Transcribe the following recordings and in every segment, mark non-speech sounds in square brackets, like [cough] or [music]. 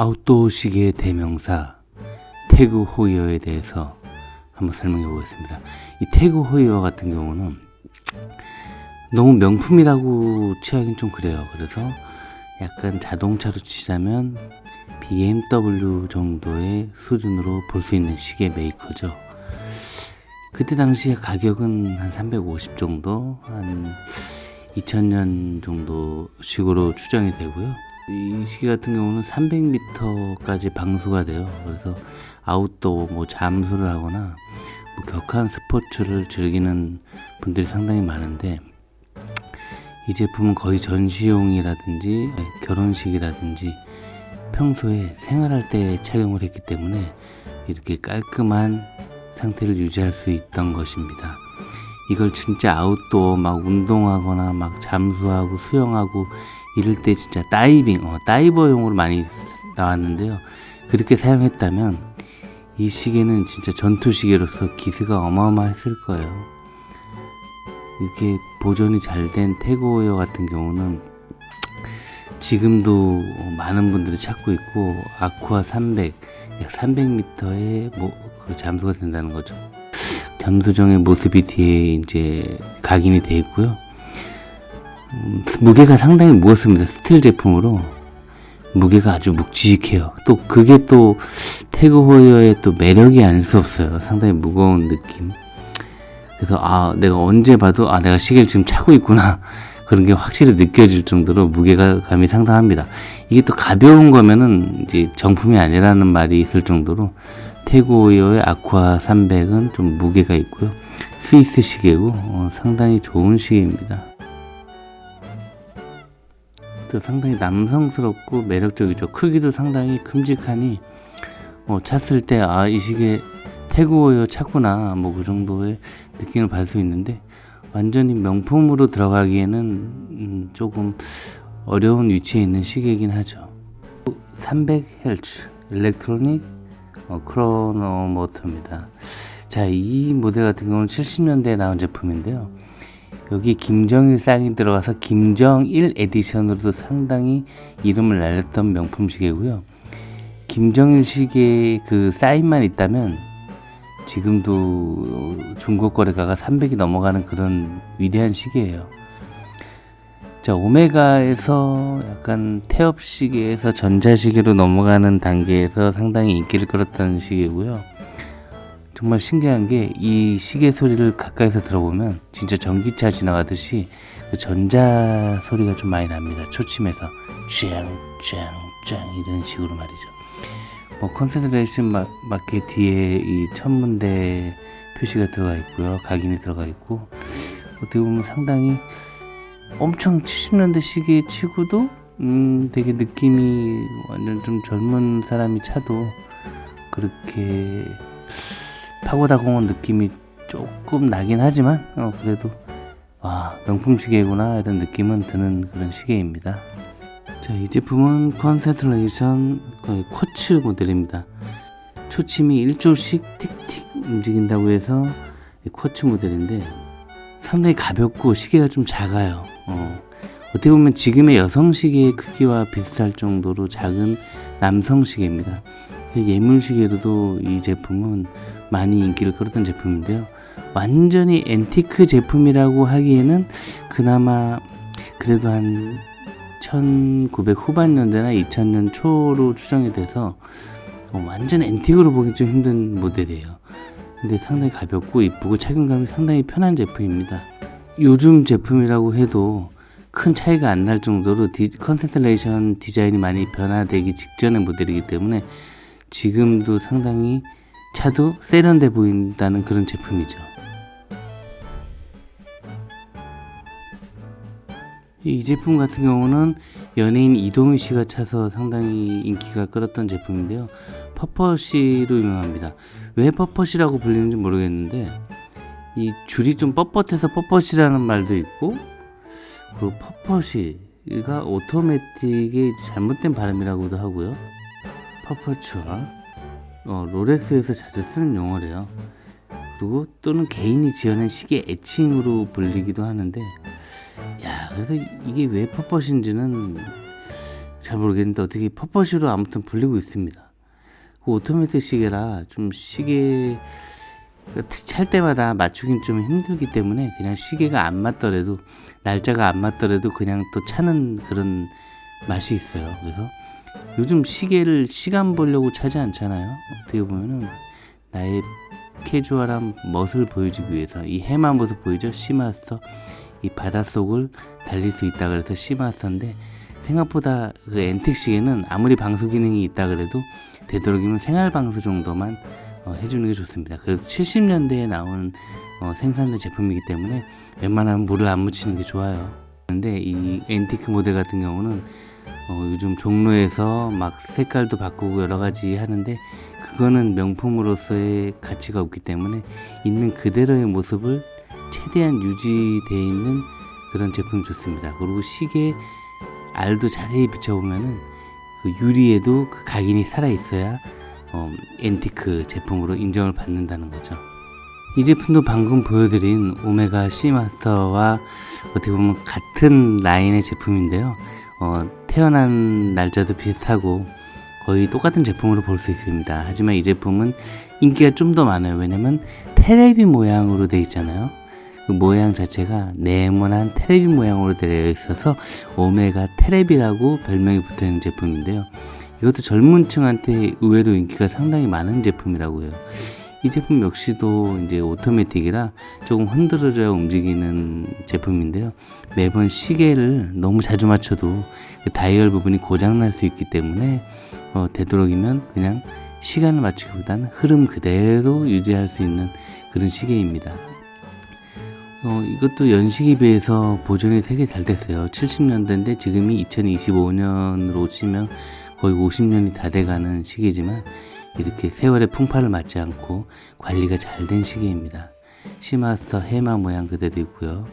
아웃도어 시계의 대명사 태그 호이어에 대해서 한번 설명해 보겠습니다. 이 태그 호이어 같은 경우는 너무 명품이라고 취하긴 좀 그래요. 그래서 약간 자동차로 치자면 BMW 정도의 수준으로 볼 수 있는 시계 메이커죠. 그때 당시에 가격은 한 350 정도, 한 2000년 정도 식으로 추정이 되고요. 이 시계 같은 경우는 300m까지 방수가 돼요. 그래서 아웃도어 뭐 잠수를 하거나 뭐 격한 스포츠를 즐기는 분들이 상당히 많은데 이 제품은 거의 전시용이라든지 결혼식이라든지 평소에 생활할 때 착용을 했기 때문에 이렇게 깔끔한 상태를 유지할 수 있던 것입니다. 이걸 진짜 아웃도어 막 운동하거나 막 잠수하고 수영하고 이럴 때 진짜 다이빙, 어, 다이버용으로 많이 나왔는데요. 그렇게 사용했다면 이 시계는 진짜 전투 시계로서 기세가 어마어마했을 거예요. 이렇게 보존이 잘 된 태고웨어 같은 경우는 지금도 많은 분들이 찾고 있고 아쿠아 300, 약 300m의 뭐 그 잠수가 된다는 거죠. 잠수정의 모습이 뒤에 이제 각인이 되어 있고요. 음, 무게가 상당히 무겁습니다. 스틸 제품으로 무게가 아주 묵직해요. 또 그게 또 태그 호이어의 또 매력이 아닐 수 없어요. 상당히 무거운 느낌. 그래서 아 내가 언제 봐도 아 내가 시계를 지금 차고 있구나 [laughs] 그런 게 확실히 느껴질 정도로 무게가 감이 상당합니다. 이게 또 가벼운 거면은 이제 정품이 아니라는 말이 있을 정도로 태고이어의 아쿠아 300은 좀 무게가 있고요. 스위스 시계고 어, 상당히 좋은 시계입니다. 또 상당히 남성스럽고 매력적이죠. 크기도 상당히 큼직하니 어, 찼을 때 아 이 시계 태고이어 찼구나 뭐 그 정도의 느낌을 받을 수 있는데 완전히 명품으로 들어가기에는 음, 조금 어려운 위치에 있는 시계이긴 하죠. 300Hz 일렉트로닉 어, 크로노 모터입니다. 자, 이 모델 같은 경우는 70년대에 나온 제품인데요. 여기 김정일 쌍이 들어가서 김정일 에디션으로도 상당히 이름을 날렸던 명품 시계고요. 김정일 시계 그 사인만 있다면 지금도 중고 거래가가 300이 넘어가는 그런 위대한 시계예요. 자, 오메가에서 약간 태엽 시계에서 전자 시계로 넘어가는 단계에서 상당히 인기를 끌었던 시계고요. 정말 신기한 게 이 시계 소리를 가까이서 들어보면 진짜 전기차 지나가듯이 그 전자 소리가 좀 많이 납니다. 초침에서 짱짱짱 이런 식으로 말이죠. 뭐 컨센트레이션 마, 마켓 뒤에 이 천문대 표시가 들어가 있고요. 각인이 들어가 있고 어떻게 보면 상당히 엄청 70년대 시계 치고도 음 되게 느낌이 완전 좀 젊은 사람이 차도 그렇게 파고다공한 느낌이 조금 나긴 하지만 어 그래도 와 명품 시계구나 이런 느낌은 드는 그런 시계입니다. 자, 이 제품은 컨센트레이션 거의 쿼츠 모델입니다. 초침이 1조씩 틱틱 움직인다고 해서 쿼츠 모델인데 상당히 가볍고 시계가 좀 작아요. 어, 어떻게 보면 지금의 여성 시계의 크기와 비슷할 정도로 작은 남성 시계입니다. 예물 시계로도 이 제품은 많이 인기를 끌었던 제품인데요. 완전히 앤티크 제품이라고 하기에는 그나마 그래도 한 1900 후반년대나 2000년 초로 추정이 돼서 어, 완전 앤틱으로 보기 좀 힘든 모델이에요. 근데 상당히 가볍고 이쁘고 착용감이 상당히 편한 제품입니다. 요즘 제품이라고 해도 큰 차이가 안 날 정도로 디, 컨센트레이션 디자인이 많이 변화되기 직전의 모델이기 때문에 지금도 상당히 차도 세련돼 보인다는 그런 제품이죠. 이 제품 같은 경우는 연예인 이동희 씨가 차서 상당히 인기가 끌었던 제품인데요. 퍼퍼시로 유명합니다. 왜 퍼퍼시라고 불리는지 모르겠는데 이 줄이 좀 뻣뻣해서 뻣뻣이라는 말도 있고 그리고 퍼퍼시가 오토매틱의 잘못된 발음이라고도 하고요. 퍼퍼추어 어, 롤렉스에서 자주 쓰는 용어래요. 그리고 또는 개인이 지어낸 시계 애칭으로 불리기도 하는데 야 그래서 이게 왜 퍼펫인지는 잘 모르겠는데 어떻게 퍼퍼시로 아무튼 불리고 있습니다. 그 오토매틱 시계라 좀 시계 찰 때마다 맞추긴 좀 힘들기 때문에 그냥 시계가 안 맞더라도 날짜가 안 맞더라도 그냥 또 차는 그런 맛이 있어요. 그래서 요즘 시계를 시간 보려고 차지 않잖아요. 어떻게 보면은 나의 캐주얼한 멋을 보여주기 위해서 이 해마 모습 보이죠? 시마스터 이 바닷속을 달릴 수 있다 그래서 시마스터인데 생각보다 그 앤틱 시계는 아무리 방수 기능이 있다 그래도 되도록이면 생활 방수 정도만 어, 해주는 게 좋습니다. 그래도 70년대에 나온 어, 생산된 제품이기 때문에 웬만하면 물을 안 묻히는 게 좋아요. 근데 이 앤티크 모델 같은 경우는 어, 요즘 종로에서 막 색깔도 바꾸고 여러 가지 하는데 그거는 명품으로서의 가치가 없기 때문에 있는 그대로의 모습을 최대한 유지되어 있는 그런 제품이 좋습니다. 그리고 시계 알도 자세히 비춰보면은 그 유리에도 그 각인이 살아 있어야 어, 앤티크 제품으로 인정을 받는다는 거죠. 이 제품도 방금 보여드린 오메가 C 마스터와 어떻게 보면 같은 라인의 제품인데요. 어, 태어난 날짜도 비슷하고 거의 똑같은 제품으로 볼 수 있습니다. 하지만 이 제품은 인기가 좀 더 많아요. 왜냐면 테레비 모양으로 되어 있잖아요. 그 모양 자체가 네모난 테레비 모양으로 되어 있어서 오메가 테레비라고 별명이 붙어 있는 제품인데요. 이것도 젊은 층한테 의외로 인기가 상당히 많은 제품이라고 해요. 이 제품 역시도 이제 오토매틱이라 조금 흔들어줘야 움직이는 제품인데요. 매번 시계를 너무 자주 맞춰도 그 다이얼 부분이 고장 날 수 있기 때문에 어, 되도록이면 그냥 시간을 맞추기보다는 흐름 그대로 유지할 수 있는 그런 시계입니다. 어, 이것도 연식에 비해서 보존이 되게 잘 됐어요. 70년대인데 지금이 2025년으로 치면 거의 50년이 다 돼가는 시계지만 이렇게 세월의 풍파를 맞지 않고 관리가 잘 된 시계입니다. 시마스터 해마 모양 그대로 있고요.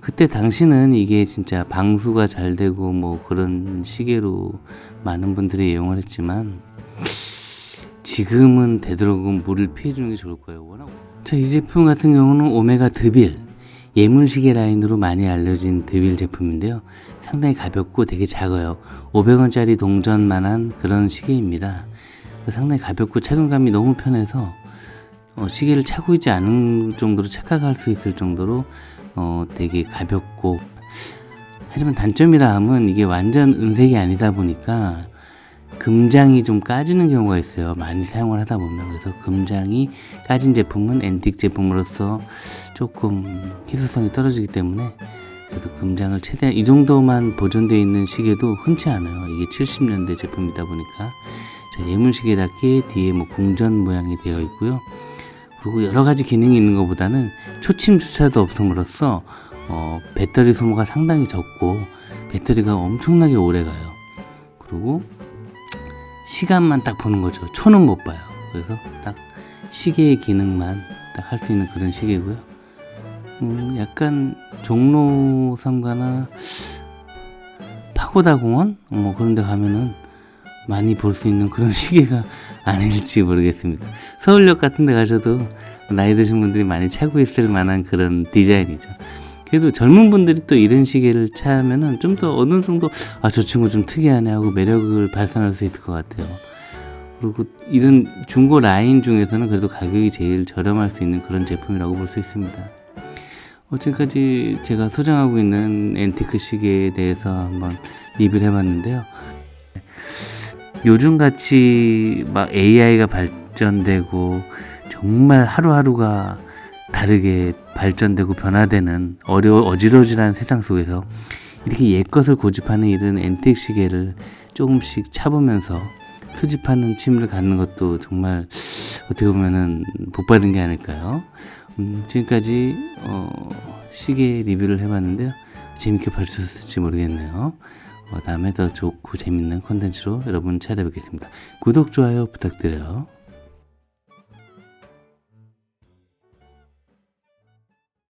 그때 당시는 이게 진짜 방수가 잘 되고 뭐 그런 시계로 많은 분들이 이용을 했지만 지금은 되도록이면 물을 피해주는 게 좋을 거예요. 워낙 자, 이 제품 같은 경우는 오메가 드빌 예물시계 라인으로 많이 알려진 드빌 제품인데요. 상당히 가볍고 되게 작아요. 500원짜리 동전만한 그런 시계입니다. 상당히 가볍고 착용감이 너무 편해서 어, 시계를 차고 있지 않은 정도로 착각할 수 있을 정도로 어, 되게 가볍고 하지만 단점이라 함은 이게 완전 은색이 아니다 보니까 금장이 좀 까지는 경우가 있어요. 많이 사용을 하다 보면 그래서 금장이 까진 제품은 앤틱 제품으로서 조금 희소성이 떨어지기 때문에 그래도 금장을 최대한 이 정도만 보존되어 있는 시계도 흔치 않아요. 이게 70년대 제품이다 보니까 자, 예물 시계답게 뒤에 뭐 궁전 모양이 되어 있고요. 그리고 여러 가지 기능이 있는 것보다는 초침조차도 없음으로써 어, 배터리 소모가 상당히 적고 배터리가 엄청나게 오래 가요. 그리고 시간만 딱 보는 거죠. 초는 못 봐요. 그래서 딱 시계의 기능만 딱 할 수 있는 그런 시계고요. 음, 약간 종로 삼가나 파고다 공원 뭐 그런 데 가면은 많이 볼 수 있는 그런 [laughs] 시계가 아닐지 모르겠습니다. 서울역 같은 데 가셔도 나이 드신 분들이 많이 차고 있을 만한 그런 디자인이죠. 그래도 젊은 분들이 또 이런 시계를 차면은 좀 더 어느 정도 아 저 친구 좀 특이하네 하고 매력을 발산할 수 있을 것 같아요. 그리고 이런 중고 라인 중에서는 그래도 가격이 제일 저렴할 수 있는 그런 제품이라고 볼 수 있습니다. 어, 지금까지 제가 소장하고 있는 앤티크 시계에 대해서 한번 리뷰를 해봤는데요. 요즘 같이 막 AI가 발전되고 정말 하루하루가 다르게 발전되고 변화되는 어려 어지러지한 세상 속에서 이렇게 옛 것을 고집하는 이런 앤틱 시계를 조금씩 차보면서 수집하는 취미를 갖는 것도 정말 어떻게 보면은 복 받은 게 아닐까요? 음, 지금까지 어, 시계 리뷰를 해봤는데요. 재밌게 봐주셨을지 모르겠네요. 어, 다음에 더 좋고 재밌는 콘텐츠로 여러분 찾아뵙겠습니다. 구독, 좋아요 부탁드려요.